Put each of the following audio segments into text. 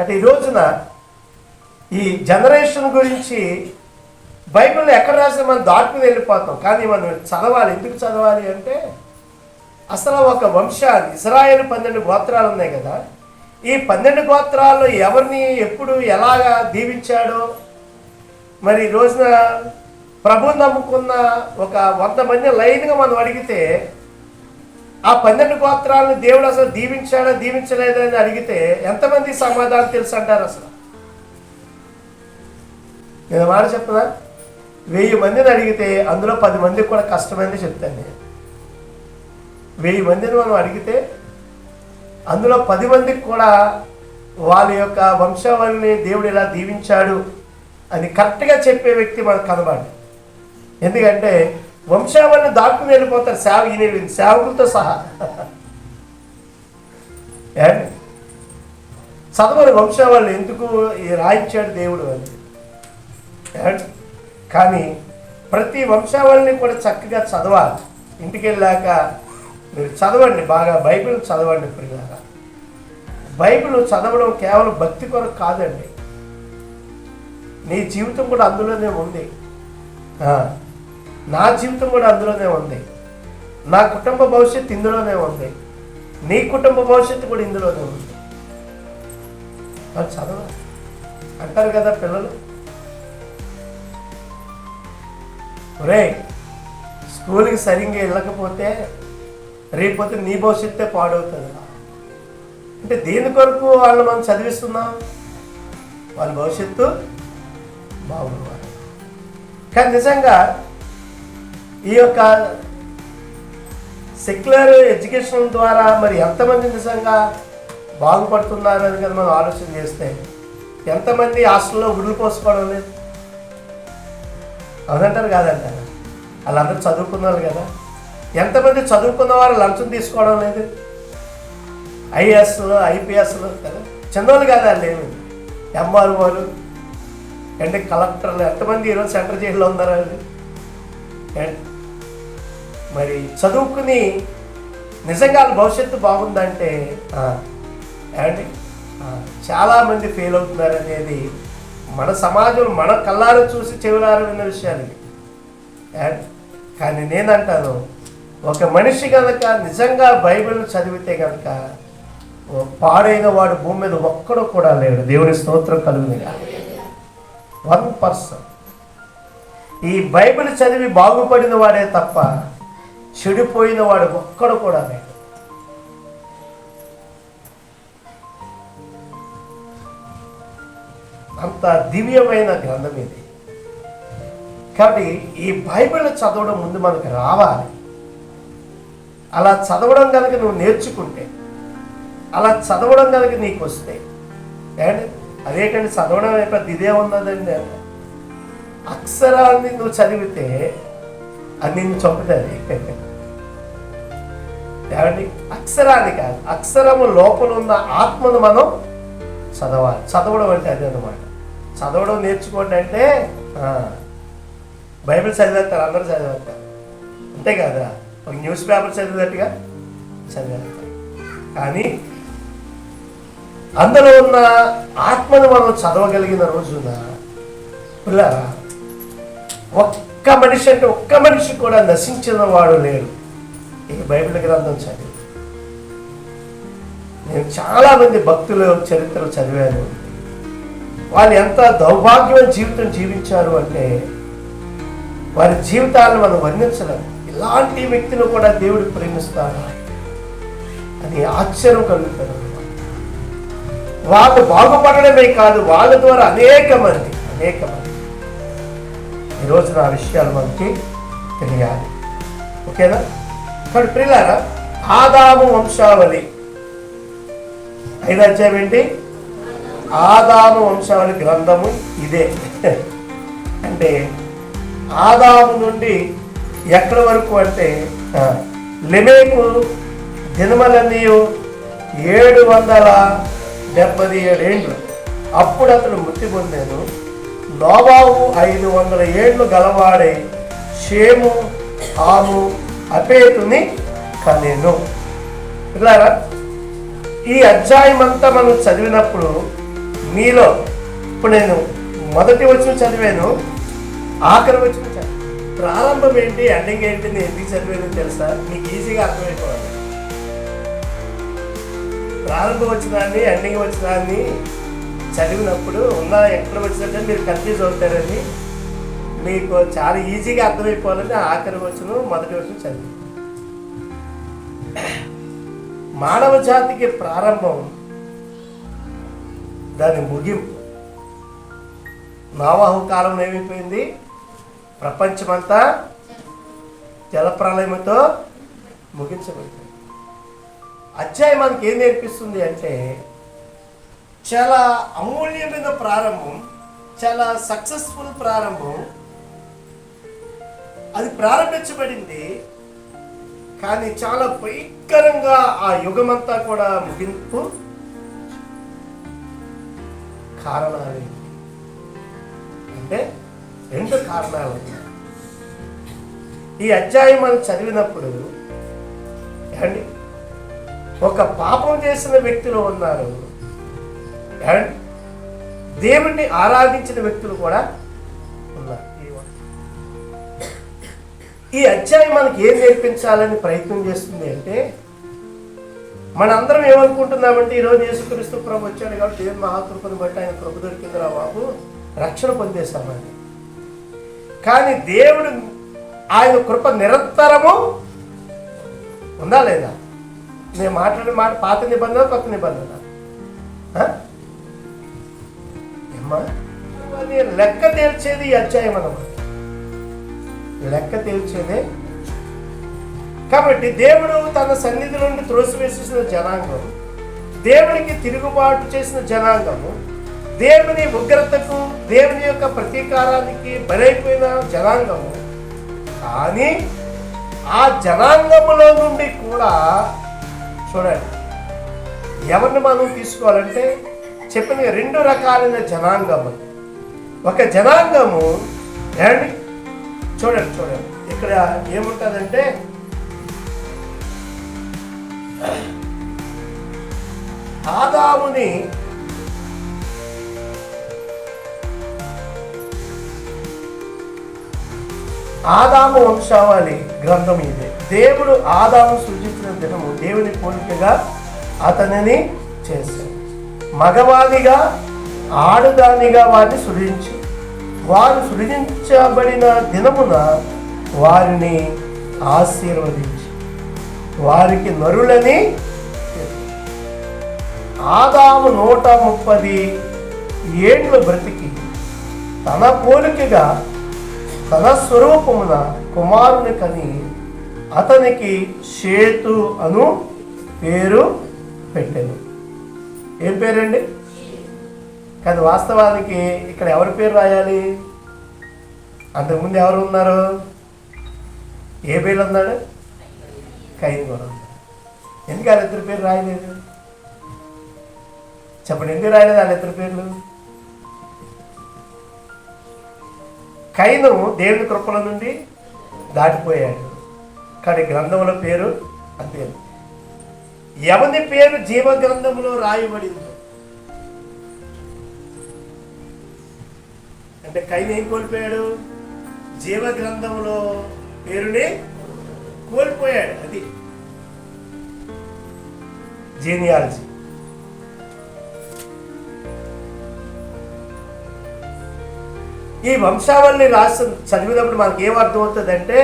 అంటే ఈ రోజున ఈ జనరేషన్ గురించి బైబిల్ ఎక్కడ రాసిన మనం దాటుకుని వెళ్ళిపోతాం. కానీ మనం చదవాలి. ఎందుకు చదవాలి అంటే అసలు ఒక వంశాన్ని ఇజ్రాయేల్ పన్నెండు గోత్రాలు ఉన్నాయి కదా. ఈ పన్నెండు గోత్రాల్లో ఎవరిని ఎప్పుడు ఎలాగా దీవించాడో మరి రోజున ప్రభు నమ్ముకున్న ఒక వంద మంది లైన్గా మనం అడిగితే ఆ పన్నెండు గోత్రాలను దేవుడు అసలు దీవించాడా దీవించలేదా అని అడిగితే ఎంతమంది సమాధానం తెలుసు అంటారు అసలు? నేను మాట చెప్పనా? వెయ్యి మందిని అడిగితే అందులో పది మందికి కూడా కష్టమైంది చెప్తాను నేను. వెయ్యి మందిని మనం అడిగితే అందులో పది మందికి కూడా వాళ్ళ యొక్క వంశావళిని దేవుడు ఇలా దీవించాడు అని కరెక్ట్గా చెప్పే వ్యక్తి మనకు కనబడి ఎందుకంటే వంశావళిని దాటుకుని వెళ్ళిపోతారు సేవ ఈయన సేవకులతో సహా. ఏమండి? చదవని వంశావళిని ఎందుకు రాయించాడు దేవుడు అని. ఏమండి? కానీ ప్రతి వంశావళిని కూడా చక్కగా చదవాలి. ఇంటికి వెళ్ళాక మీరు చదవండి బాగా బైబిల్ చదవండి ఇప్పటిలాగా బైబిల్ చదవడం కేవలం భక్తి కొరకు కాదండి. నీ జీవితం కూడా అందులోనే ఉంది. నా జీవితం కూడా అందులోనే ఉంది. నా కుటుంబ భవిష్యత్తు ఇందులోనే ఉంది. నీ కుటుంబ భవిష్యత్తు కూడా ఇందులోనే ఉంది. వాళ్ళు చదవాలి అంటారు కదా పిల్లలు. ఒరే స్కూల్కి సరిగ్గా వెళ్ళకపోతే రేపోతే నీ భవిష్యత్తే పాడవుతుంది అంటే దేని కొరకు వాళ్ళు మనం చదివిస్తున్నాం? వాళ్ళ భవిష్యత్తు బాగుండాలి. కానీ నిజంగా ఈ యొక్క సెక్యులర్ ఎడ్యుకేషన్ ద్వారా మరి ఎంతమంది నిజంగా బాగుపడుతున్నారు కదా మనం ఆలోచన చేస్తే ఎంతమంది హాస్టల్లో ఉడులు పోసుకోవడం లేదు? అవునంటారు కాదంటారు? వాళ్ళందరూ చదువుకున్నారు కదా. ఎంతమంది చదువుకున్న వారు లంచం తీసుకోవడం లేదు? ఐఏఎస్లు ఐపీఎస్లు కదా. చిన్నోళ్ళు కాదా లేవు ఎంఆర్ఓలు అంటే కలెక్టర్లు ఎంతమంది ఈరోజు సెంటర్ జైల్లో ఉన్నారు వాళ్ళు మరి చదువుకుని నిజంగా భవిష్యత్తు బాగుందంటే ఏమండి? చాలామంది ఫెయిల్ అవుతున్నారు అనేది మన సమాజం మన కళ్ళారు చూసి చెవులారు విన్న విషయాలు కానీ నేనంటాను ఒక మనిషి కనుక నిజంగా బైబిల్ చదివితే కనుక పాడైన వాడు భూమి మీద ఒక్కడు కూడా లేడు. దేవుని స్తోత్రం కలుగుని వన్ పర్సన్ ఈ బైబిల్ చదివి బాగుపడిన వాడే తప్ప చెడిపోయిన వాడు ఒక్కడు కూడా లేడు. అంత దివ్యమైన గ్రంథం ఇది. కాబట్టి ఈ బైబిల్ చదవడం ముందు మనకు రావాలి. అలా చదవడం కనుక నువ్వు నేర్చుకుంటే అలా చదవడం కనుక నీకు వస్తే ఏంటి అదేంటండి చదవడం పెద్ద ఇదే ఉన్నదండి. అంటే అక్షరాన్ని నువ్వు చదివితే అది నిన్ను చంపుతుంది ఏమండి? అక్షరాన్ని కాదు అక్షరము లోపల ఉన్న ఆత్మను మనం చదవాలి. చదవడం అంటే అదే అనమాట చదవడం నేర్చుకోండి అంటే ఆ, బైబిల్ చదివేస్తారు అందరూ చదివేస్తారు. అంతే కదా? ఒక న్యూస్ పేపర్ చదివినట్టుగా చదివేస్తారు. కానీ అందులో ఉన్న ఆత్మను మనం చదవగలిగిన రోజున పిల్లరా ఒక్క మనిషి అంటే ఒక్క మనిషి కూడా నశించిన వాడు లేడు. ఈ బైబిల్ గ్రంథం చదివి? నేను చాలా మంది భక్తుల చరిత్రలు చదివాను. వాళ్ళు ఎంత దౌర్భాగ్యమైన జీవితం జీవించారు అంటే వారి జీవితాలను మనం వర్ణించలేము ఇలాంటి వ్యక్తిని కూడా దేవుడు ప్రేమిస్తాడు? అని ఆశ్చర్యం కలుగుతారు వాళ్ళు బాగుపడడమే కాదు వాళ్ళ ద్వారా అనేక మంది అనేక మంది ఈరోజు నా విషయాలు మనకి తెలియాలి. ఓకేనా? కానీ ప్రియులారా ఆదాము వంశావళి. ఐదు అధ్యాయం ఏంటి? ఆదాము వంశావళి గ్రంథము ఇదే. అంటే ఆదాము నుండి ఎక్కడి వరకు అంటే లిమేకు లెమేకు దినమలన్నీ ఏడు వందల డెబ్బది ఏడేండ్లు అప్పుడు అతను మృతి పొందాను నోబావు ఐదు వందల ఏళ్ళు గలవాడే షేము ఆము అపేతుని కనేను పిల్లారా ఈ అధ్యాయం అంతా మనం చదివినప్పుడు మీలో ఇప్పుడు నేను మొదటి వచ్చిన చదివాను ఆఖరి వచ్చిన చదివాను. ప్రారంభం ఏంటి ఎండింగ్ ఏంటి నేను ఎందుకు చదివాను తెలుసా? మీకు ఈజీగా అర్థమైపోవాలి. ప్రారంభం వచ్చినాన్ని ఎండింగ్ వచ్చినాన్ని చదివినప్పుడు ఉన్న ఎక్కడ వచ్చినట్టే మీరు కన్ఫ్యూజ్ అవుతారని మీకు చాలా ఈజీగా అర్థమైపోవాలని ఆఖరి వచ్చును మొదటి వచ్చిన చదివి. మానవ జాతికి ప్రారంభం దాని ముగింపు. నోవాహు కాలం ఏమైపోయింది? ప్రపంచమంతా జలప్రలయంతో ముగించబడింది. అధ్యాయం మనకి ఏం నేర్పిస్తుంది అంటే చాలా అమూల్యమైన ప్రారంభం చాలా సక్సెస్ఫుల్ ప్రారంభం. అది ప్రారంభించబడింది కానీ చాలా భయంకరంగా ఆ యుగమంతా కూడా ముగింపు కారణాలు. అంటే రెండు కారణాలు. ఈ అధ్యాయం మనం చదివినప్పుడు ఏమండి? ఒక పాపం చేసిన వ్యక్తులు ఉన్నారు. ఏమండి దేవుణ్ణి ఆరాధించిన వ్యక్తులు కూడా ఉన్నారు. ఈ అధ్యాయం మనకి ఏం నేర్పించాలని ప్రయత్నం చేస్తుంది అంటే మనందరం ఏమనుకుంటున్నామంటే ఈరోజు యేసుక్రీస్తు ప్రభు వచ్చాడు కాబట్టి దేవుని మహాకృపను బట్టి ఆయన కృప దొరికిందిరా బాబు రక్షణ పొందేశామని కానీ దేవుడు ఆయన కృప నిరంతరము ఉందా లేదా? నేను మాట్లాడిన మాట పాత నిబంధన కొత్త నిబంధన? అది లెక్క తేల్చేది అధ్యాయం అన్నమాట. లెక్క తేల్చేదే. కాబట్టి దేవుడు తన సన్నిధి నుండి త్రోసివేసేసిన జనాంగం దేవునికి తిరుగుబాటు చేసిన జనాంగము దేవుని ఉగ్రతకు దేవుని యొక్క ప్రతీకారానికి బలైపోయిన జనాంగము కానీ ఆ జనాంగములో నుండి కూడా చూడండి ఎవరిని మనం తీసుకోవాలంటే చెప్పిన రెండు రకాలైన జనాంగము. ఒక జనాంగము ఏమండి? చూడండి చూడండి. ఇక్కడ ఏముంటుందంటే ఆదాముని ఆదాము వంశావళి గ్రంథం ఇది. దేవుడు ఆదాము సృజించిన దినము దేవుని పోలికగా అతనిని చేశాడు. మగవానిగా ఆడుదానిగా వారిని సృజించు. వారు సృజించబడిన దినమున వారిని ఆశీర్వదించి. వారికి నరులని ఆదాము నూట ముప్పది ఏండ్లు బ్రతికి తన పోలికగా తన స్వరూపమున కుమారుని కని అతనికి షేతు అను పేరు పెట్టాను. ఏం పేరండి? కానీ వాస్తవానికి ఇక్కడ ఎవరి పేరు రాయాలి? అంతకుముందు ఎవరు ఉన్నారు? ఏ పేరు ఉన్నాడు కైన్ కూడా ఎందుకు వాళ్ళిద్దరి పేరు రాయలేదు? చెప్పండి ఎందుకు రాయలేదు వాళ్ళిద్దరి పేర్లు? కైను దేవుని కృపల నుండి దాటిపోయాడు. కానీ గ్రంథంలో పేరు అంతే ఎవరి పేరు జీవ గ్రంథంలో రాయబడిందో. అంటే కైన్ ఏం కోల్పోయాడు? జీవ గ్రంథంలో పేరుని కోల్పోయాడు. అది జీనియాలజీ ఈ వంశావళిని రాసి చదివినప్పుడు మనకి ఏం అర్థం అవుతుందంటే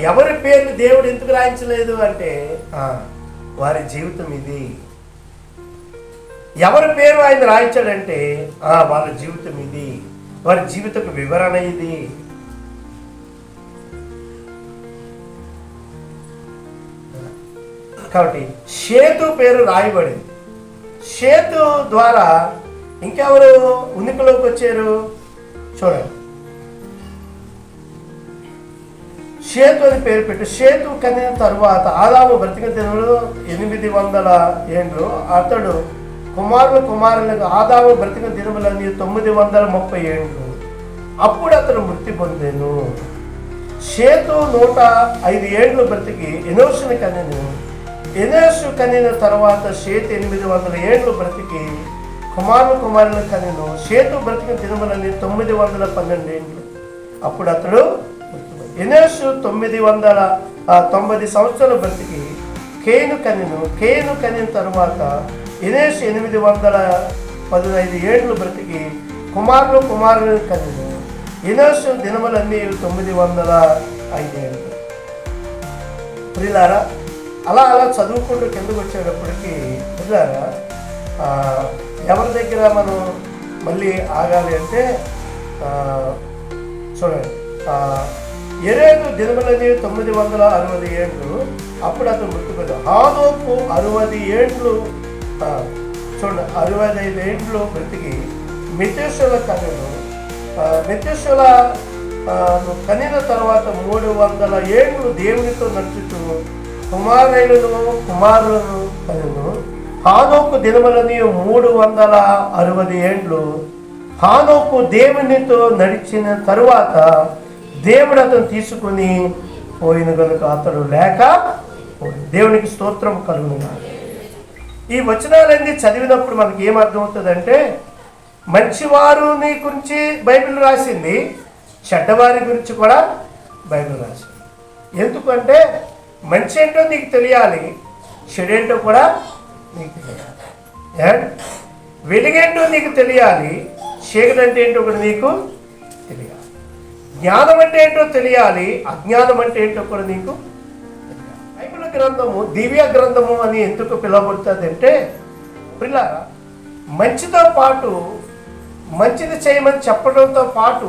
ఎవరి పేరు దేవుడు ఎందుకు రాయించలేదు అంటే వారి జీవితం ఇది. ఎవరి పేరు ఆయన రాయించాడంటే ఆ, వాళ్ళ జీవితం ఇది. వారి జీవితపు వివరణ ఇది. కాబట్టి సేతు పేరు రాయబడింది. సేతు ద్వారా ఇంకెవరు ఉనికిలోకి వచ్చారు? చూడండి. సేతు అని పేరు పెట్టి. సేతు కనిన తరువాత ఆదాము బ్రతిక దినములు ఎనిమిది వందల ఏండ్లు. అతడు కుమారుల కుమారులకు ఆదాము బ్రతిక దినములన్నీ తొమ్మిది వందల ముప్పై ఏండ్లు. అప్పుడు అతను మృతి పొందాను. సేతు నూట ఐదు ఏండ్లు బ్రతికి ఎనోసుని కనెను ఎనోసు కనిన తర్వాత సేతు ఎనిమిది వందల ఏండ్లు బ్రతికి కుమారులు కుమారులకు కనిను సేతు బ్రతికిన దినములన్నీ తొమ్మిది వందల పన్నెండు ఏండ్లు. అప్పుడు అతడు ఎనేసు తొమ్మిది వందల తొంభై సంవత్సరాలు బ్రతికి కేను కనెను కేను కనిన తరువాత ఎనేష్ ఎనిమిది వందల పదిహేను ఏళ్ళు బ్రతికి కుమారులు కుమారులు కనెను. ఎనేసు దినములన్నీ తొమ్మిది వందల ఐదేళ్ళు ప్రిలారా అలా అలా చదువుకుంటూ కిందకు వచ్చేటప్పటికి ప్రిలారా ఎవరి దగ్గర మనం మళ్ళీ ఆగాలి అంటే చూడండి ఆ, ఎరేదు తొమ్మిది వందల అరవై ఏండ్లు అప్పుడు అతను మృతిపోయాడు హానోకు అరవై ఏండ్లు చూడండి అరవై ఐదు ఏండ్లు బ్రతికి మితేశ్వర కన్యను మితేశ్వర కనిన తర్వాత మూడు వందల ఏండ్లు దేవునితో నడుచుతూ కుమారులను కుమారులను కనును హానోకు దినములని మూడు వందల అరవై ఏండ్లు హానోకు దేవునితో నడిచిన తరువాత దేవుడు అతను తీసుకుని పోయిన కనుక అతడు లేక దేవునికి స్తోత్రం కలుగును ఈ వచనాలన్నీ చదివినప్పుడు మనకి ఏం అర్థమవుతుందంటే మంచివారు నీ గురించి బైబిల్ రాసింది చెడ్డవారి గురించి కూడా బైబిల్ రాసింది. ఎందుకంటే మంచి ఏంటో నీకు తెలియాలి చెడేంటో కూడా నీకు తెలియాలి. వెలుగేంటో నీకు తెలియాలి చీకటంటే అంటే ఏంటో కూడా నీకు జ్ఞానం అంటే ఏంటో తెలియాలి అజ్ఞానం అంటే ఏంటో కూడా నీకు బైబిల్ గ్రంథము దివ్య గ్రంథము అని ఎందుకు పిలువబడుతుంది అంటే పిల్లారా మంచితో పాటు మంచిది చేయమని చెప్పడంతో పాటు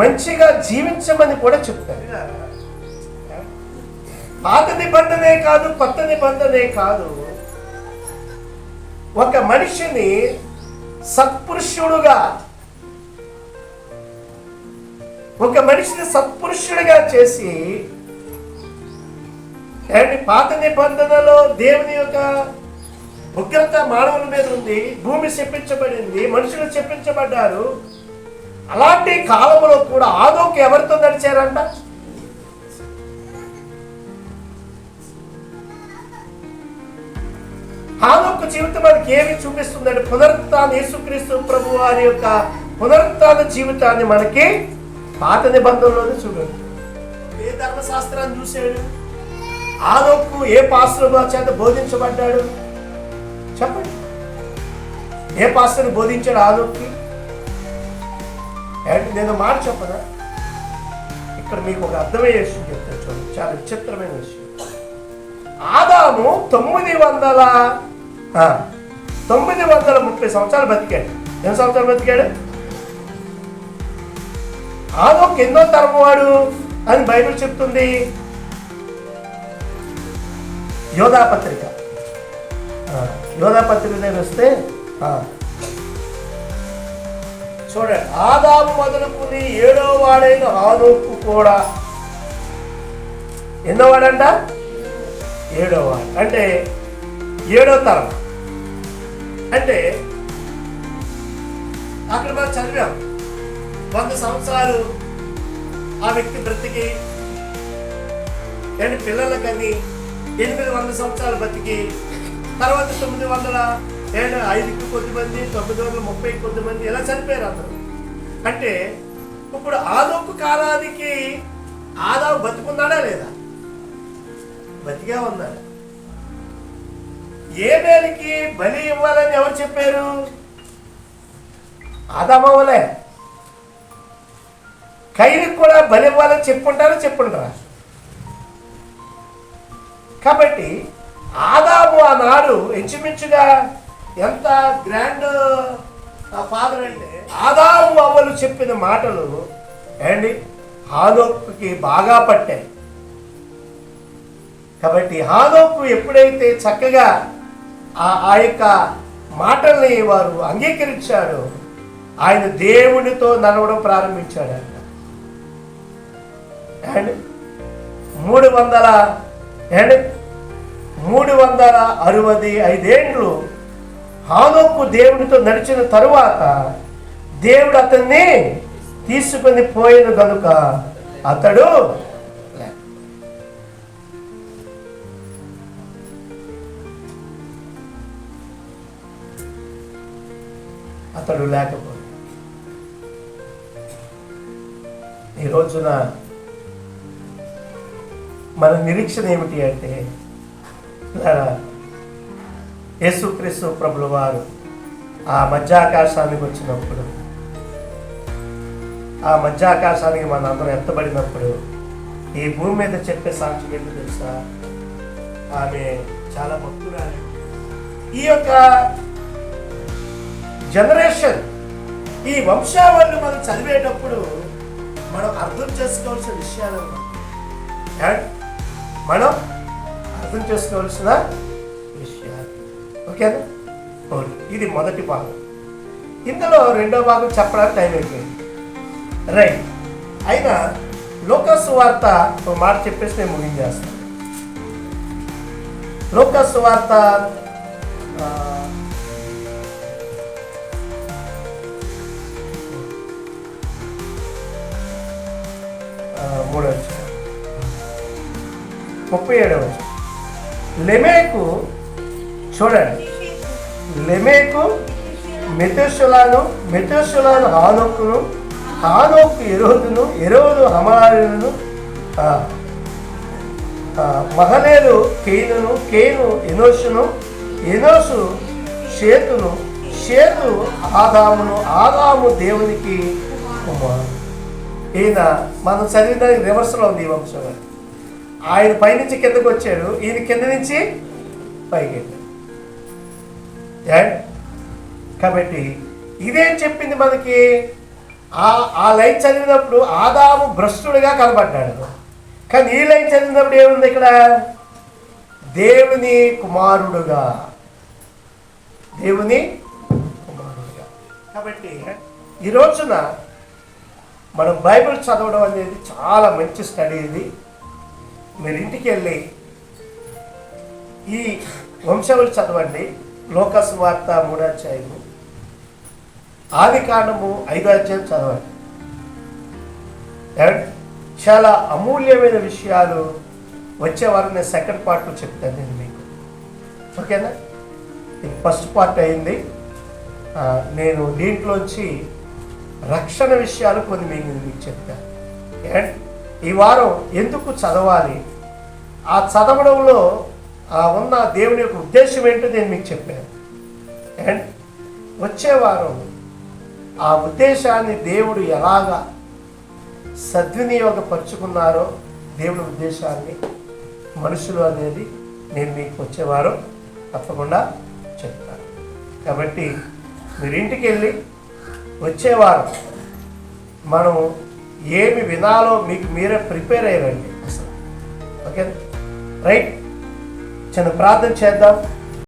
మంచిగా జీవించమని కూడా చెప్తారు. పాత నిబంధనే కాదు కొత్త నిబంధనే కాదు. ఒక మనిషిని సత్పురుషుడుగా ఒక మనిషిని సత్పురుషుడిగా చేసి ఏమండి పాత నిబంధనలో దేవుని యొక్క ఉగ్రత మానవుల మీద ఉంది భూమి చెప్పించబడింది మనుషులు చెప్పించబడ్డారు అలాంటి కాలంలో కూడా ఆదోకి ఎవరితో నడిచారంట? ఆదోకు జీవితం మనకి ఏమి చూపిస్తుందంటే పునరుత్న యేసుక్రీస్తు ప్రభు వారి యొక్క పునరుత్న జీవితాన్ని మనకి పాత నిబంధనలోనే చూడండి. ఏ ధర్మశాస్త్రాన్ని చూశాడు? ఆదోకు ఏ పాస్టర్ చేత బోధించబడ్డాడు? చెప్పండి. ఏ పాస్టర్ బోధించాడు ఆదోకి ఏంటి నేను మాట చెప్పనా? ఇక్కడ మీకు ఒక అర్థమయ్యే విషయం చెప్తాను చూడండి. చాలా విచిత్రమైన విషయం. ఆదాము తొమ్మిది వందల తొమ్మిది వందల ముప్పై సంవత్సరాలు బతికాడు. ఎన్ని సంవత్సరాలు బతికాడు? ఆదోకు ఎన్నో తరం వాడు అని బైబిల్ చెప్తుంది. యోధా పత్రిక. యోధా పత్రిక దగ్గర వస్తే చూడండి ఆదాము మొదలుకుని ఏడో వాడైన ఆనోకు కూడా ఎన్నో వాడంట? ఏడో వాడు. అంటే ఏడో తరం. అంటే అక్కడ మనం చదివాం. వంద సంవత్సరాలు ఆ వ్యక్తి బ్రతికి రెండు పిల్లలకని ఎనిమిది వందల సంవత్సరాలు బతికి తర్వాత తొమ్మిది వందల ఏడు ఐదుకి కొద్ది మంది తొమ్మిది వందల ముప్పై కొద్ది మంది ఇలా చనిపోయారు అందరూ? అంటే ఇప్పుడు ఆదోపు కాలానికి ఆదావు బతుకున్నాడా లేదా? బతికే ఉన్నాడు ఏ మేలుకి బలి ఇవ్వాలని ఎవరు చెప్పారు? ఆదామవలే కైరికి కూడా బలి ఇవ్వాలని చెప్పుంటారో చెప్పుంటారా కాబట్టి ఆదాము ఆనాడు ఇంచుమించుగా ఎంత గ్రాండ్ ఫాదర్ అంటే ఆదాము అవ్వలు చెప్పిన మాటలు ఏండి? హానోక్కి బాగా పట్టాయి. కాబట్టి హానోక్కు ఎప్పుడైతే చక్కగా ఆ ఆ యొక్క మాటల్ని వారు అంగీకరించాడో ఆయన దేవునితో నడవడం ప్రారంభించాడు. అండ్ మూడు వందల అండ్ మూడు వందల అరవై ఐదేండ్లు హానోకు దేవునితో నడిచిన తరువాత దేవుడు అతన్ని తీసుకుని పోయిన కనుక అతడు అతడు లేకపోతే ఈ రోజున మన నిరీక్షణ ఏమిటి అంటే యేసుక్రీస్తు ప్రభుల వారు ఆ మధ్యాకాశానికి వచ్చినప్పుడు ఆ మధ్యాకాశానికి మన అందరం ఎత్తబడినప్పుడు ఈ భూమి మీద చెప్పే సాక్ష్యం ఏంటి తెలుసా? ఆమె చాలా భక్తురాలి. ఈ యొక్క జనరేషన్ ఈ వంశావళిని మనం చదివేటప్పుడు మనం అర్థం చేసుకోవాల్సిన విషయాలు మనం అర్థం చేసుకోవాల్సిన విషయాలు. ఓకేనా? ఓకే. ఇది మొదటి భాగం. ఇందులో రెండో భాగం చెప్పడానికి టైం అయిపోయింది. రైట్. అయినా లోకస్ వార్త ఒక మాట చెప్పేసి నేను ముగించేస్తాను. లోకస్ వార్త మూడో ముప్పై ఏడవ లెమేకు చూడండి. లెమేకు మెతుషులను మెతుషులను హానోక్కును హానోక్కు ఎరోదును ఎరోదు హమారును మహలేలు కేను కేను ఎనోషును ఎనోసు షేతును షేతు ఆదామును ఆదాము దేవునికి కుమారుడు. ఈయన మనం చదివిన రివర్స్లో ఉంది ఈ వంశం ఆయన పైనుంచి కిందకు వచ్చాడు. ఈయన కింద నుంచి పైకి వెళ్ళాడు కాబట్టి ఇదేం చెప్పింది మనకి ఆ ఆ లైన్ చదివినప్పుడు ఆదాము భ్రష్టుడిగా కనబడ్డాడు. కానీ ఈ లైన్ చదివినప్పుడు ఏముంది ఇక్కడ? దేవుని కుమారుడుగా. దేవుని కుమారుడుగా. కాబట్టి ఈ రోజున మనం బైబిల్ చదవడం అనేది చాలా మంచి స్టడీ ఇది. మీరు ఇంటికి వెళ్ళి ఈ వంశములు చదవండి. లోకస్ వార్త మూడో అధ్యాయము. ఆది కాండము ఐదో అధ్యాయం చదవండి. అండ్ చాలా అమూల్యమైన విషయాలు వచ్చే వారం నేను సెకండ్ పార్ట్లో చెప్తాను నేను మీకు. ఓకేనా? ఇది ఫస్ట్ పార్ట్ అయింది. నేను దీంట్లోంచి రక్షణ విషయాలు కొన్ని మీకు మీకు చెప్తాను. అండ్ ఈ వారం ఎందుకు చదవాలి? ఆ చదవడంలో ఉన్న దేవుని యొక్క ఉద్దేశం ఏంటో నేను మీకు చెప్పాను. అండ్ వచ్చే వారం ఆ ఉద్దేశాన్ని దేవుడు ఎలాగా సద్వినియోగపరుచుకున్నారో దేవుని ఉద్దేశాన్ని మనుషులు అనేది నేను మీకు వచ్చేవారం తప్పకుండా చెప్తాను. కాబట్టి మీరు ఇంటికి వెళ్ళి వచ్చేవారం మనం ఏమి వినాలో మీకు మీరే ప్రిపేర్ అయ్యారండి. అసలు ఓకే రైట్? చిన్న ప్రార్థన చేద్దాం.